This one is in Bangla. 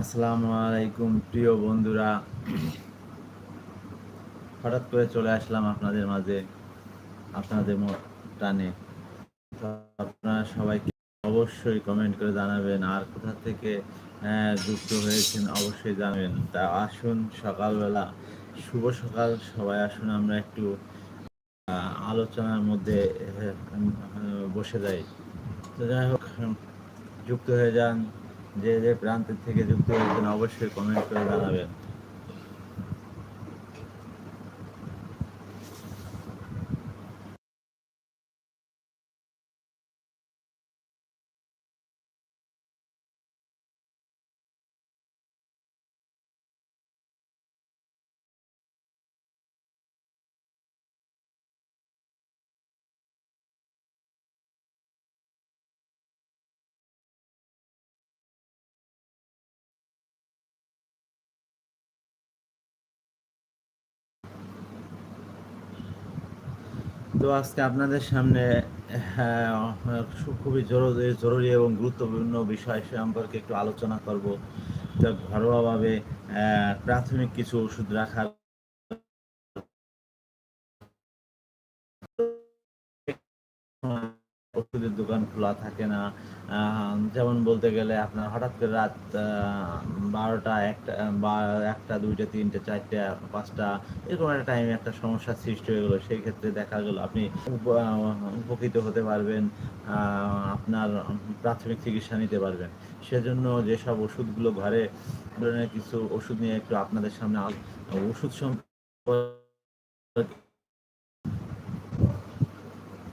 আসসালামু আলাইকুম, প্রিয় বন্ধুরা। হঠাৎ করে চলে আসলাম আপনাদের মাঝে, আপনাদের টানে। আপনারা সবাইকে অবশ্যই কমেন্ট করে জানাবেন, আর কোথা থেকে যুক্ত হয়েছেন অবশ্যই জানাবেন। তা আসুন সকালবেলা, শুভ সকাল, সবাই আসুন, আমরা একটু আলোচনার মধ্যে বসে যাই। তো যাই হোক, যুক্ত হয়ে যান। যে যে প্রান্তের থেকে যুক্ত হয়েছেন অবশ্যই কমেন্ট করে জানাবেন। তো আজকে আপনাদের সামনে হ্যাঁ, খুবই জরুরি জরুরি এবং গুরুত্বপূর্ণ বিষয় সম্পর্কে একটু আলোচনা করব। তো ঘরোয়াভাবে প্রাথমিক কিছু ওষুধ রাখার ওষুধের দোকান খোলা থাকে না। যেমন বলতে গেলে আপনার হঠাৎ করে রাত বারোটা একটা, বা একটা, দুইটা, তিনটে, চারটে, পাঁচটা, এরকম একটা টাইমে একটা সমস্যার সৃষ্টি হয়ে গেলো। সেই ক্ষেত্রে দেখা গেলো আপনি উপ- উপকৃত হতে পারবেন আপনার প্রাথমিক চিকিৎসা নিতে পারবেন। সেজন্য যেসব ওষুধগুলো ঘরে, ধরনের কিছু ওষুধ নিয়ে একটু আপনাদের সামনে ওষুধ সম্পর্কে